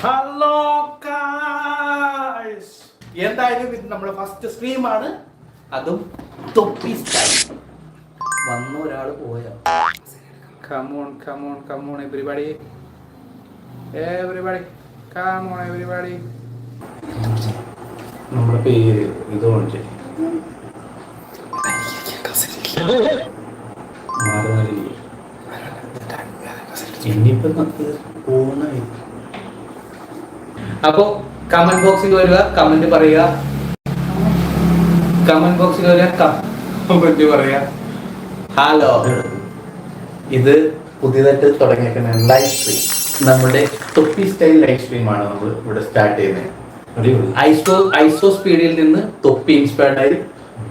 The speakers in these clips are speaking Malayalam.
ഹലോ ഗായ്സ് എന്തായാലും ഇത് നമ്മുടെ ഫസ്റ്റ് സ്ട്രീമാണ് അതും തൊപ്പി സ്റ്റൈൽ വന്ന ഒരാൾ പോയോ? Come on come on come on everybody everybody come on everybody നമ്മുടെ പേര് ഇതുകൊണ്ട് ഇനിയിപ്പം നമുക്ക് പോകുന്നതായി അപ്പോ കമന്റ് ബോക്സിൽ വരിക കമന്റ് പറയുക. കമന്റ് ബോക്സിൽ വരിക കമന്റ് പറയുക. ഹലോ ഇത് പുതിയതായിട്ട് തുടങ്ങിയേക്കുന്ന ലൈവ് സ്ട്രീം നമ്മുടെ തൊപ്പി സ്റ്റൈൽ ലൈവ് സ്ട്രീം ആണ് നമ്മൾ ഇവിടെ സ്റ്റാർട്ട് ചെയ്യുന്നത്. ഐസോ ഐസോ സ്പീഡിൽ നിന്ന് തൊപ്പി ഇൻസ്പയർഡ് ആയി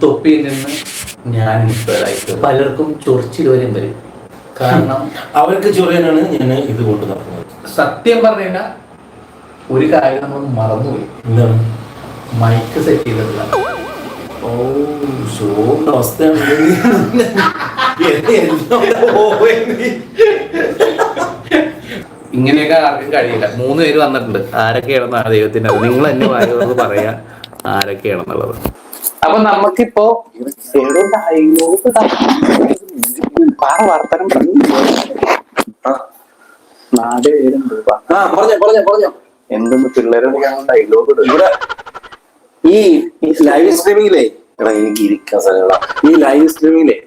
തൊപ്പിയിൽ നിന്ന് ഞാൻ ഇൻസ്പയർഡ് ആയി പലർക്കും ചൊറിച്ചിൽ വരും വരും കാരണം അവർക്ക് ചൊറിയാനാണ് ഞാൻ ഇത് കൊണ്ട് നടക്കുന്നത്. സത്യം പറഞ്ഞു കഴിഞ്ഞാൽ ഒരു കാര്യം നമ്മൾ മറന്നുപോയി. എന്താണ് മൈക്ക് സെറ്റ് ചെയ്തിട്ടില്ല. ഓ ഷോന്റെ അവസ്ഥയാണ്. ഇങ്ങനെയൊക്കെ ആർക്കും കഴിയില്ല. മൂന്ന് പേര് വന്നിട്ടുണ്ട്. ആരൊക്കെയാണെന്ന് ആ ദൈവത്തിന്റെ നിങ്ങൾ എന്നെ വായിക്കുന്നത് പറയാ ആരൊക്കെയാണെന്നുള്ളത്. അപ്പൊ നമുക്കിപ്പോ വർത്തനം പേരുണ്ട്. ആ പറഞ്ഞോ പറഞ്ഞോ പറഞ്ഞോ. എന്തെന്ന് പിള്ളേരെ ഡയലോഗ് ഇവിടെ ഈ ലൈവ് സ്ട്രീമിങ്ങിലേ എടാ എനിക്ക് ഇരിക്കാൻ സാധ്യത ഈ ലൈവ് സ്ട്രീമിങ്ങിലേ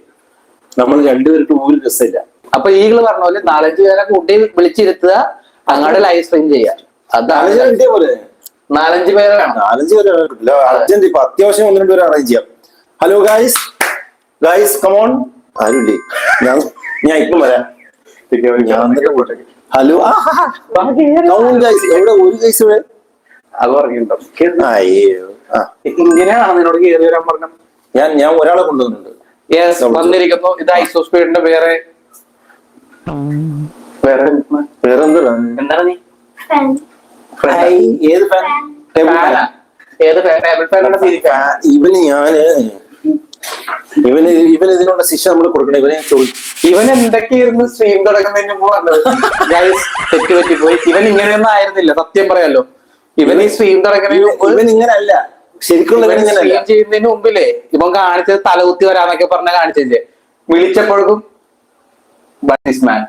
നമ്മൾ രണ്ടുപേർക്ക് ഒരു രസമില്ല. അപ്പൊ ഈകൾ പറഞ്ഞ പോലെ നാലഞ്ച് പേരെ കൂട്ടി വിളിച്ചിരുത്തുക അങ്ങോട്ട് ലൈവ് സ്ട്രീം ചെയ്യാം. അതാണ് നാലഞ്ച് പേരെ നാലഞ്ച് പേര് അർജന്റ് ഇപ്പൊ അത്യാവശ്യം ഒന്ന് രണ്ട് പേര് അറേഞ്ച് ചെയ്യാം. ഹലോ ഗായ്സ് ഗായ്സ് കമോൺ ആരുണ്ട്? ഞാൻ ഞാൻ ഇപ്പം വരാം. ഞാൻ തന്നെ പോട്ടെ ഹലോ? എവിടെ ഒരു ഗൈസ് ഇവിടെ? അത് പറഞ്ഞിട്ടുണ്ടോ? ഇങ്ങനെയാണ് കയറി വരാൻ പറഞ്ഞു ഞാൻ ഞാൻ ഒരാളെ കൊണ്ടുവന്നിട്ടുണ്ട്. യെസ് വന്നിരിക്കുന്നു. ഇത് ഐസോസ്പീഡിന്റെ വേറെ എന്താണ്? നീ? ഏത് ഫാൻ? ഏത് ടേബിൾ ഫാനാണ് ഇവന് ഞാൻ ഇവന് ഇവന് ഇതിനുള്ള ശിക്ഷ നമ്മൾ കൊടുക്കണം. ഇവനെ ചോദിക്കും ഇവൻ എന്തൊക്കെയായിരുന്നു സ്ട്രീം തുടങ്ങുന്നതിന് മുമ്പ് പറഞ്ഞത് Guys, തെറ്റ് പറ്റിപ്പോയി. ഇവൻ ഇങ്ങനെയൊന്നും ആയിരുന്നില്ല. സത്യം പറയാലോ. ഇവൻ ഈ സ്ട്രീം തുടങ്ങുന്നതിന് മുമ്പ് ഇവൻ ഇങ്ങനല്ല. ശരിക്കുള്ള ഇവൻ ഇവൻ ഇങ്ങനല്ല. സ്ട്രീം ചെയ്യുന്നതിന് മുമ്പില്ലേ ഇവൻ കാണിച്ചത് തലകുത്തി വരാന്നൊക്കെ പറഞ്ഞ കാണിച്ചില്ലേ വിളിച്ചപ്പോഴേക്കും മാൻ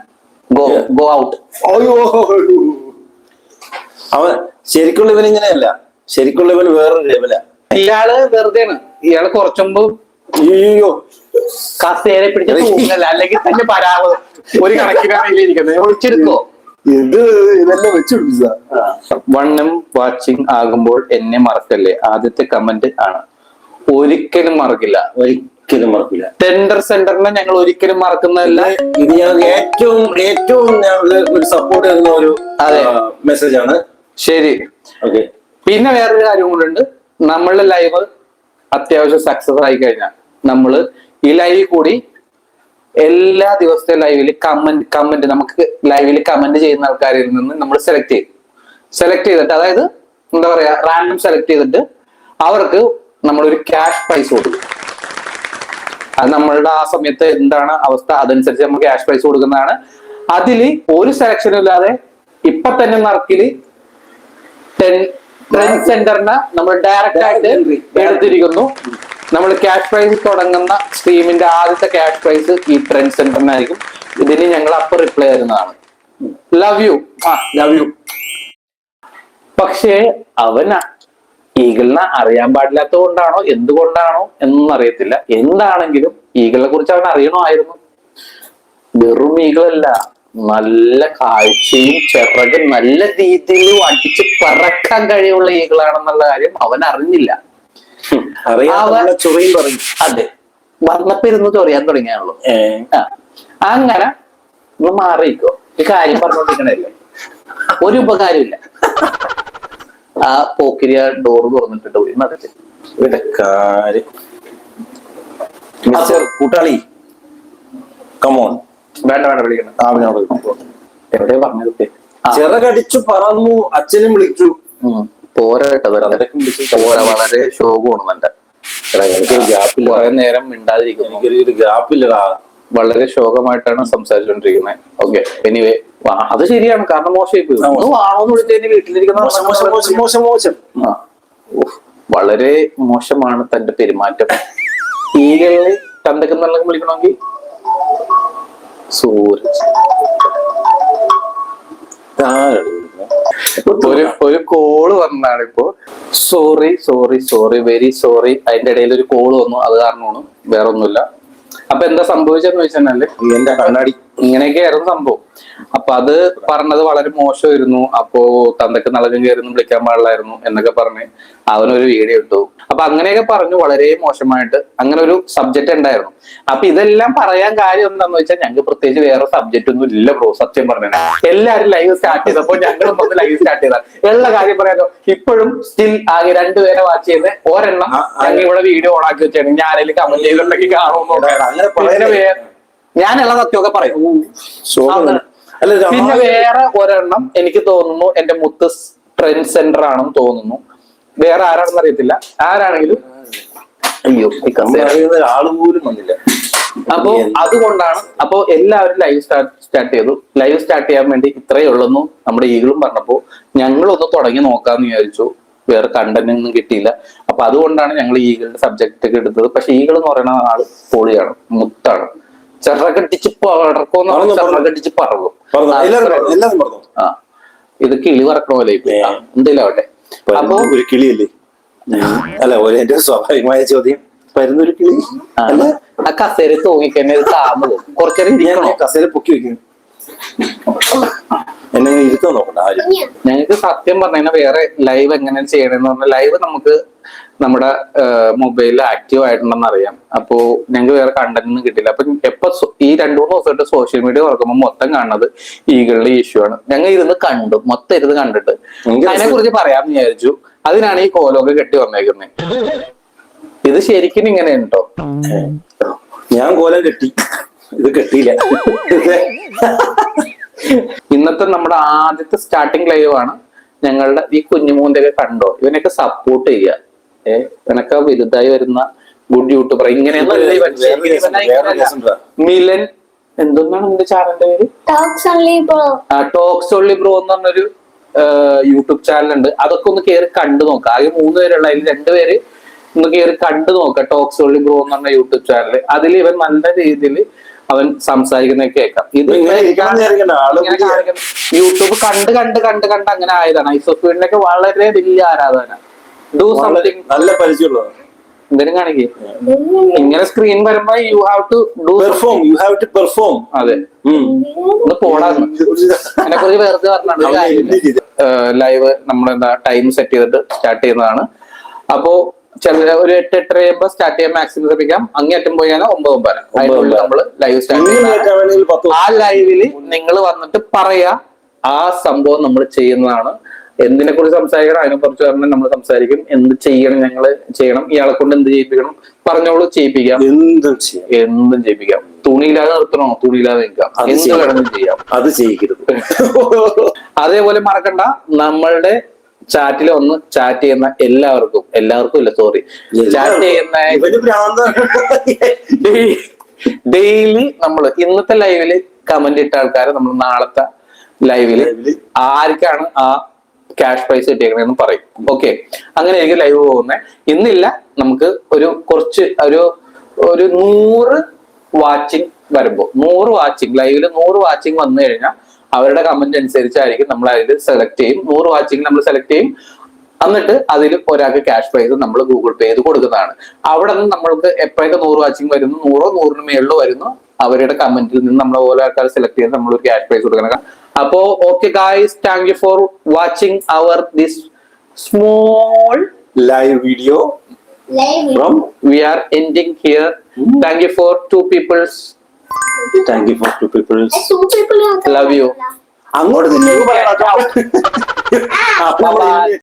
ഗോ ഗോ ഔട്ട് അവൻ ശരിക്കുള്ള ഇവൻ ഇങ്ങനെയല്ല. ശരിക്കുള്ള ഇവൻ വേറൊരു ലെവലാ. ഇയാൾ വെറുതെയാണ്. ഇയാൾ കുറച്ചുമ്പോ അയ്യോ. കസേരെ പിടിച്ച് തൂങ്ങല്ല അല്ലെങ്കിൽ തന്നെ പരാവ് ഒരു കണക്കിനാണ് ഇരിക്കുന്നത് ഒളിച്ചെടുക്കോ ഇത് ഇതെല്ലാം വെച്ചു വണ്ണം വണ്ണും വാച്ചിങ് ആകുമ്പോൾ എന്നെ മറക്കല്ലേ? ആദ്യത്തെ കമന്റ് ആണ്. ഒരിക്കലും മറക്കില്ല. ഒരിക്കലും മറക്കില്ല. ടെൻഡർ സെന്ററിനെ ഞങ്ങൾ ഒരിക്കലും മറക്കുന്നതല്ല. ഇത് ഞങ്ങൾക്ക് ഏറ്റവും ഏറ്റവും ഞങ്ങൾക്ക് ഒരു സപ്പോർട്ട് തരുന്ന ഒരു അതെ. മെസ്സേജ് ആണ്. ശരി. ഓക്കെ. പിന്നെ വേറൊരു കാര്യം കൂടെ ഉണ്ട്. നമ്മളുടെ ലൈവ് അത്യാവശ്യം സക്സസ് ആയി കഴിഞ്ഞാൽ നമ്മൾ ഈ ലൈവിൽ കൂടി എല്ലാ ദിവസത്തെ ലൈവിൽ കമന്റ് കമന്റ് നമുക്ക് ലൈവിൽ കമന്റ് ചെയ്യുന്ന ആൾക്കാരിൽ നിന്ന് നമ്മൾ സെലക്ട് ചെയ്യും. സെലക്ട് ചെയ്തിട്ട് അതായത് എന്താ പറയാ റാൻഡം സെലക്ട് ചെയ്തിട്ട് അവർക്ക് നമ്മളൊരു ക്യാഷ് പ്രൈസ് കൊടുക്കും. അത് നമ്മളുടെ ആ സമയത്ത് എന്താണ് അവസ്ഥ? അതനുസരിച്ച് നമ്മൾ ക്യാഷ് പ്രൈസ് കൊടുക്കുന്നതാണ്. അതിൽ ഒരു സെലക്ഷനും ഇല്ലാതെ ഇപ്പൊ തന്നെ നറുക്കിൽ ട്രെൻഡ് സെന്ററിന് നമ്മൾ ഡയറക്റ്റ് ആയിട്ട് എടുത്തിരിക്കുന്നു. നമ്മൾ ക്യാഷ് പ്രൈസ് തുടങ്ങുന്ന സ്ട്രീമിന്റെ ആദ്യത്തെ ക്യാഷ് പ്രൈസ് ഈ ട്രെൻഡ് സെന്ററിനായിരിക്കും ഇതിന് ഞങ്ങൾ അപ്പൊ റിപ്ലൈ തരുന്നതാണ്. ലവ് യു ആ ലവ് യു പക്ഷേ അവന ഈഗിളിനെ അറിയാൻ പാടില്ലാത്തത് കൊണ്ടാണോ എന്തുകൊണ്ടാണോ എന്നൊന്നും അറിയത്തില്ല. എന്താണെങ്കിലും ഈഗിളിനെ കുറിച്ച് അവൻ അറിയണമായിരുന്നു. വെറും ഈഗിളല്ല നല്ല കാഴ്ചയും ചിറകും നല്ല രീതിയിൽ അടിച്ച് പറക്കാൻ കഴിയുള്ള ഈഗിളാണെന്നുള്ള കാര്യം അവൻ അറിഞ്ഞില്ല അറിയാവുന്ന അവൻ- ചൊറിയും പറയും അതെ. ചൊറിയാൻ തുടങ്ങിയാണല്ലോ. അങ്ങനെ ഒന്ന് മാറിയിക്കോ ഈ കാര്യം പറഞ്ഞോണ്ടിരിക്കണല്ലേ ഒരു ഉപകാരമില്ല ആ പോക്കിരിയ ഡോർ തുറന്നിട്ടിട്ട് പോയി മിസ്റ്റർ കൂട്ടാളി കമോൺ വേണ്ട വേണ്ട വിളിക്കണം അവനോട് എവിടെ പറഞ്ഞത്? ചിറകടിച്ചു പറന്നു അച്ഛനും വിളിച്ചു. പോരാ വളരെ ശോകമാണ് കുറെ നേരം മിണ്ടാതിരിക്കുന്നു. എനിക്കൊരു ഗ്യാപ്പില്ലടാ വളരെ ശോകമായിട്ടാണ് സംസാരിച്ചുകൊണ്ടിരിക്കുന്നത് ഓക്കെ എനിവേ അത് ശരിയാണ്. കാരണം മോശം. വളരെ മോശമാണ് തന്റെ പെരുമാറ്റം. തീരെ കണ്ടൊക്കെ നല്ല വിളിക്കണമെങ്കിൽ സൂരജ് ഒരു ഒരു കോൾ വന്നാണ് ഇപ്പോ sorry sorry sorry very sorry അതിന്റെ ഇടയിൽ ഒരു കോൾ വന്നു. അത് കാരണമാണ്. വേറെ ഒന്നുമില്ല അപ്പൊ എന്താ സംഭവിച്ചെന്ന് വെച്ചാൽ എന്റെ കണ്ണാടി ഇങ്ങനെയൊക്കെയായിരുന്നു സംഭവം. അപ്പൊ അത് പറഞ്ഞത് വളരെ മോശമായിരുന്നു. അപ്പോ തന്തക്ക് നളകം കയറുന്നു വിളിക്കാൻ പാടില്ലായിരുന്നു എന്നൊക്കെ പറഞ്ഞ് അവനൊരു വീഡിയോ ഇട്ടു. അപ്പൊ അങ്ങനെയൊക്കെ പറഞ്ഞു വളരെ മോശമായിട്ട് അങ്ങനെ ഒരു സബ്ജക്റ്റ് ഉണ്ടായിരുന്നു. അപ്പൊ ഇതെല്ലാം പറയാൻ കാര്യം എന്താന്ന് വെച്ചാൽ ഞങ്ങൾക്ക് പ്രത്യേകിച്ച് വേറെ സബ്ജക്റ്റ് ഒന്നും ഇല്ല ബ്രോ സത്യം പറഞ്ഞാൽ എല്ലാരും ലൈവ് സ്റ്റാർട്ട് ചെയ്തപ്പോ ഞങ്ങളും വന്ന് ലൈവ് സ്റ്റാർട്ട് ചെയ്താൽ എല്ലാ കാര്യം പറയാലോ ഇപ്പോഴും സ്റ്റിൽ ആകെ രണ്ടുപേരെ വാച്ച് ചെയ്ത് ഒരെണ്ണം. ഞങ്ങൾ ഇവിടെ വീഡിയോ ഓൺ ആക്കി വെച്ചാണ്. ഞാനതിൽ കമന്റ് ചെയ്തിട്ടുണ്ടെങ്കിൽ കാണുമെന്നുണ്ടായിരുന്നു അങ്ങനെ ഞാനുള്ള സത്യമൊക്കെ പറയും. പിന്നെ വേറെ ഒരെണ്ണം എനിക്ക് തോന്നുന്നു എന്റെ മുത്ത് ട്രെൻഡ് സെന്റർ ആണെന്ന് തോന്നുന്നു. വേറെ ആരാണെന്ന് അറിയത്തില്ല. ആരാണെങ്കിലും അയ്യോ ആളുപോലും അറിയുന്ന ആൾ പോലും വന്നില്ല. അപ്പോ അതുകൊണ്ടാണ് അപ്പോ എല്ലാവരും ലൈവ് സ്റ്റാർട്ട് സ്റ്റാർട്ട് ചെയ്തു. ലൈവ് സ്റ്റാർട്ട് ചെയ്യാൻ വേണ്ടി ഇത്രയേ ഉള്ളെന്നു നമ്മുടെ ഈഗിളും പറഞ്ഞപ്പോ ഞങ്ങളൊന്ന് തുടങ്ങി നോക്കാന്ന് വിചാരിച്ചു. വേറെ കണ്ടന്റ് ഒന്നും കിട്ടിയില്ല. അപ്പൊ അതുകൊണ്ടാണ് ഞങ്ങൾ ഈഗിളിന്റെ സബ്ജക്റ്റ് ഒക്കെ എടുത്തത്. പക്ഷെ ഈഗിൾ എന്ന് പറയുന്ന ആൾ പൊളിയാണ് മുത്താണ്. ചെറകടിച്ച് പറക്കും. ചെറകടിച്ച് പറക്കും. ആ, ഇത് കിളി പറക്കണ പോലെ എന്തേലും ആവട്ടെ അപ്പോ ഒരു കിളിയല്ലേ? അല്ല ഒരു എന്റെ സ്വാഭാവികമായ ചോദ്യം. വരുന്നൊരു കിളി? അല്ല. ആ കസേര തൂങ്ങിക്കന്നെ താമസം കുറച്ചേരം ഇരിക്കണോ? കസേര പൊക്കി വെക്കുന്നു എന്നെ ഇരുത്തോ നോക്കണ്ട ഞങ്ങൾക്ക് സത്യം പറഞ്ഞാൽ വേറെ ലൈവ് എങ്ങനെ ചെയ്യണമെന്ന് പറഞ്ഞാൽ ലൈവ് നമുക്ക് നമ്മുടെ മൊബൈലിൽ ആക്റ്റീവ് ആയിട്ടുണ്ടെന്ന് അറിയാം. അപ്പോ ഞങ്ങൾക്ക് വേറെ കണ്ടന്റ് ഒന്നും കിട്ടില്ല അപ്പൊ എപ്പോ ഈ രണ്ടു മൂന്ന് ദിവസമായിട്ട് സോഷ്യൽ മീഡിയ തുറക്കുമ്പോൾ മൊത്തം കാണുന്നത് ഈകളുടെ ഇഷ്യൂ ആണ്. ഞങ്ങൾ ഇരുന്ന് കണ്ടു മൊത്തം ഇരുന്ന് കണ്ടിട്ട്. അതിനെ കുറിച്ച് പറയാമെന്ന് വിചാരിച്ചു. അതിനാണ് ഈ കോലൊക്കെ കെട്ടി വന്നേക്കുന്നത് ഇത് ശരിക്കും ഇങ്ങനെ ഉണ്ടോ ഞാൻ കോലം കെട്ടി. ഇത് കെട്ടിയില്ല. ഇന്നത്തെ നമ്മുടെ ആദ്യത്തെ സ്റ്റാർട്ടിങ് ലൈവ് ആണ് ഞങ്ങളുടെ ഈ കുഞ്ഞുമൂന്റെ ഒക്കെ കണ്ടോ? ഇവനൊക്കെ സപ്പോർട്ട് ചെയ്യുക. ഏ വിരുദ്ധായി വലുതായി വരുന്ന ഗുഡ് യൂട്യൂബർ. രസം മിലൻ എന്തൊന്നാണ് എന്റെ ചാനലിന്റെ പേര്. ടോക്സ് ഒള്ളി ബ്രോ എന്ന് പറഞ്ഞൊരു യൂട്യൂബ് ചാനൽ ഉണ്ട് അതൊക്കെ ഒന്ന് കയറി കണ്ടു നോക്കാം. ആകെ മൂന്ന് പേരുള്ള അതിൽ രണ്ടുപേര് ഒന്ന് കയറി കണ്ടു നോക്കാം. ടോക്സ് ഒള്ളി ബ്രോ എന്ന് പറഞ്ഞ യൂട്യൂബ് ചാനൽ അതിൽ ഇവൻ നല്ല രീതിയിൽ അവൻ സംസാരിക്കുന്നത് കേൾക്കാം. ഇത് യൂട്യൂബ് കണ്ട് കണ്ട് കണ്ട് കണ്ട് അങ്ങനെ ആയതാണ്. ഐസോഫീഡിനൊക്കെ വളരെ വലിയ ആരാധന ഡു സംതിങ് നല്ല പരിചയമുള്ളതാണ്. എന്തിനും കാണിക്കേ. ഇങ്ങനെ സ്ക്രീൻ വരുമ്പോ you have to do perform you have to perform അതെ. ഒന്ന് പോടാന്ന് അതിനെ കുറിച്ച് വെറുതെ പറഞ്ഞാണ് ലൈവ് നമ്മൾ എന്താ ടൈം സെറ്റ് ചെയ്തിട്ട് സ്റ്റാർട്ട് ചെയ്യുന്നതാണ്. അപ്പോ ചില ഒരു എട്ട് എട്ടര ആകുമ്പോ സ്റ്റാർട്ട് ചെയ്യാൻ മാക്സിമം ശ്രമിക്കാം. അങ്ങേറ്റം പോയി കഴിഞ്ഞാൽ ഒമ്പത് ഒമ്പത് അതിനുള്ളിൽ നമ്മൾ ലൈവ് സ്റ്റാർട്ട് ആ ലൈവിൽ നിങ്ങൾ വന്നിട്ട് പറയാ ആ സംഭവം നമ്മൾ ചെയ്യുന്നതാണ്. എന്തിനെ കുറിച്ച് സംസാരിക്കണം അതിനെ കുറിച്ച് പറഞ്ഞാൽ നമ്മൾ സംസാരിക്കും. എന്ത് ചെയ്യണം ഞങ്ങൾ ചെയ്യണം. ഇയാളെ കൊണ്ട് എന്ത് ചെയ്യിപ്പിക്കണം? പറഞ്ഞോളൂ ചെയ്യിപ്പിക്കാം. എന്തും ചെയ്യാം. എന്തും ചെയ്യിപ്പിക്കാം. തുണിയില്ലാതെ നിർത്തണോ? തുണിയില്ലാതെ നിൽക്കാം. എന്ത്. വേണമെങ്കിലും ചെയ്യാം. അത് ചെയ്യിക്കരുത് അതേപോലെ മറക്കണ്ട. നമ്മളുടെ ചാറ്റിൽ ഒന്ന് ചാറ്റ് ചെയ്യുന്ന എല്ലാവർക്കും എല്ലാവർക്കും ഇല്ല സോറി ചാറ്റ് ചെയ്യുന്ന. ഡെയിലി നമ്മൾ ഇന്നത്തെ ലൈവിൽ കമന്റ് ഇട്ട ആൾക്കാരെ നമ്മൾ നാളത്തെ ലൈവിൽ. ആർക്കാണ് ആ ക്യാഷ് പ്രൈസ് കിട്ടിയേക്കണെന്ന് പറയും. ഓക്കെ അങ്ങനെ ആയിരിക്കും ലൈവ് പോകുന്നത് ഇന്നില്ല നമുക്ക് ഒരു കുറച്ച് ഒരു ഒരു നൂറ് വാച്ചിങ് വരുമ്പോൾ നൂറ് വാച്ചിങ് ലൈവിൽ നൂറ് വാച്ചിങ് വന്നു കഴിഞ്ഞാൽ അവരുടെ കമന്റ് അനുസരിച്ചായിരിക്കും നമ്മൾ അതിൽ സെലക്ട് ചെയ്യും. നൂറ് വാച്ചിങ് നമ്മൾ സെലക്ട് ചെയ്യും. എന്നിട്ട് അതിൽ ഒരാൾക്ക് ക്യാഷ് പ്രൈസ് നമ്മൾ ഗൂഗിൾ പേ ചെയ്ത് കൊടുക്കുന്നതാണ്. അവിടെ നിന്ന് നമ്മൾക്ക് എപ്പോഴൊക്കെ നൂറ് വാച്ചിങ് വരുന്നു? നൂറോ നൂറിന് മേളിലോ വരുന്നു? അവരുടെ കമന്റിൽ നിന്ന് നമ്മളെ ഓരോ ആൾക്കാർ സെലക്ട് ചെയ്ത് നമ്മൾ ഒരു ക്യാഷ് പ്രൈസ് കൊടുക്കണം അപ്പോ okay guys thank you for watching our this small live video Live. From we are ending here thank you for two peoples thank you for two peoples There's two people who are Love you. അങ്ങോട്ട്